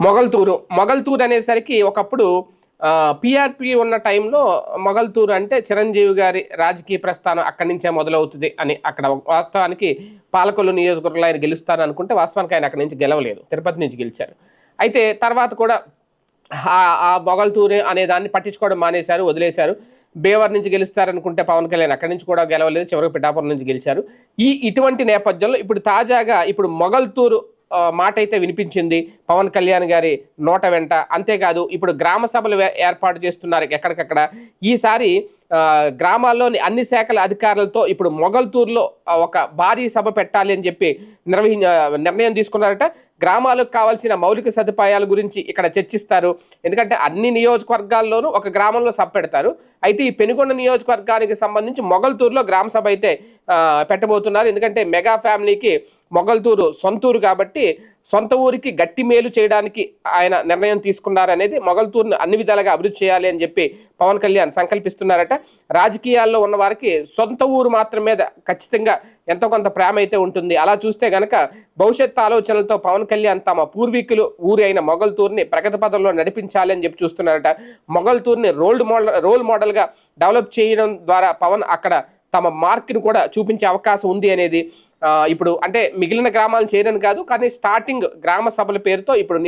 మొగల్తూరు. మొగల్తూరు అనేసరికి ఒకప్పుడు పిఆర్పి ఉన్న టైంలో మొగల్తూరు అంటే చిరంజీవి గారి రాజకీయ ప్రస్థానం అక్కడి నుంచే మొదలవుతుంది అని అక్కడ వాస్తవానికి పాలకొల్లు నియోజకవర్గంలో ఆయన గెలుస్తారు అనుకుంటే వాస్తవానికి ఆయన అక్కడి నుంచి గెలవలేదు. తిరుపతి నుంచి గెలిచారు. అయితే తర్వాత కూడా ఆ- మొగల్తూరు అనే దాన్ని పట్టించుకోవడం మానేశారు వదిలేశారు. బేవర్ నుంచి గెలుస్తారనుకుంటే పవన్ కళ్యాణ్ అక్కడి నుంచి కూడా గెలవలేదు చివరికి పిఠాపురం నుంచి గెలిచారు. ఈ ఇటువంటి నేపథ్యంలో ఇప్పుడు తాజాగా ఇప్పుడు మొగల్తూరు మాట అయితే వినిపించింది. పవన్ కళ్యాణ్ గారి నోట వెంట. అంతేకాదు ఇప్పుడు గ్రామ సభలు ఏర్పాటు చేస్తున్నారు ఎక్కడికక్కడ. ఈసారి గ్రామాల్లోని అన్ని శాఖల అధికారులతో ఇప్పుడు మొగల్తూరులో ఒక భారీ సభ పెట్టాలి అని చెప్పి నిర్వహి నిర్ణయం తీసుకున్నారట. గ్రామాలకు కావాల్సిన మౌలిక సదుపాయాల గురించి ఇక్కడ చర్చిస్తారు. ఎందుకంటే అన్ని నియోజకవర్గాల్లోనూ ఒక గ్రామంలో సభ పెడతారు. అయితే ఈ పెనుగొండ నియోజకవర్గానికి సంబంధించి మొగల్తూరులో గ్రామ సభ అయితే పెట్టబోతున్నారు. ఎందుకంటే మెగా ఫ్యామిలీకి మొగల్తూరు సొంతూరు కాబట్టి సొంత ఊరికి గట్టి మేలు చేయడానికి ఆయన నిర్ణయం తీసుకున్నారు అనేది మొగల్తూరును అన్ని విధాలుగా అభివృద్ధి చేయాలి అని చెప్పి పవన్ కళ్యాణ్ సంకల్పిస్తున్నారట. రాజకీయాల్లో ఉన్న వారికి సొంత ఊరు మాత్రం మీద ఖచ్చితంగా ఎంతో కొంత ప్రేమ అయితే ఉంటుంది. అలా చూస్తే గనక భవిష్యత్ ఆలోచనలతో పవన్ కళ్యాణ్ తమ పూర్వీకులు ఊరి అయిన మొగల్తూరుని ప్రగతి పదంలో నడిపించాలి అని చెప్పి చూస్తున్నారట. మొగల్తూరుని రోల్ మోడల్ రోల్ మోడల్గా డెవలప్ చేయడం ద్వారా పవన్ అక్కడ తమ మార్క్ని కూడా చూపించే అవకాశం ఉంది అనేది ఇప్పుడు అంటే మిగిలిన గ్రామాలను చేయరని కాదు కానీ స్టార్టింగ్ గ్రామ సభల పేరుతో ఇప్పుడు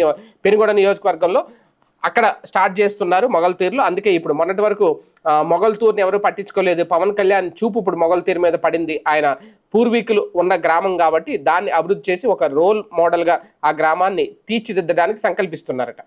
పెనుగొడ నియోజకవర్గంలో అక్కడ స్టార్ట్ చేస్తున్నారు మొగల్తీరులో అందుకే ఇప్పుడు మొన్నటి వరకు మొగల్తూరుని ఎవరు పట్టించుకోలేదు. పవన్ కళ్యాణ్ చూపు ఇప్పుడు మొగల్తీరు మీద పడింది. ఆయన పూర్వీకులు ఉన్న గ్రామం కాబట్టి దాన్ని అభివృద్ధి చేసి ఒక రోల్ మోడల్గా ఆ గ్రామాన్ని తీర్చిదిద్దడానికి సంకల్పిస్తున్నారట.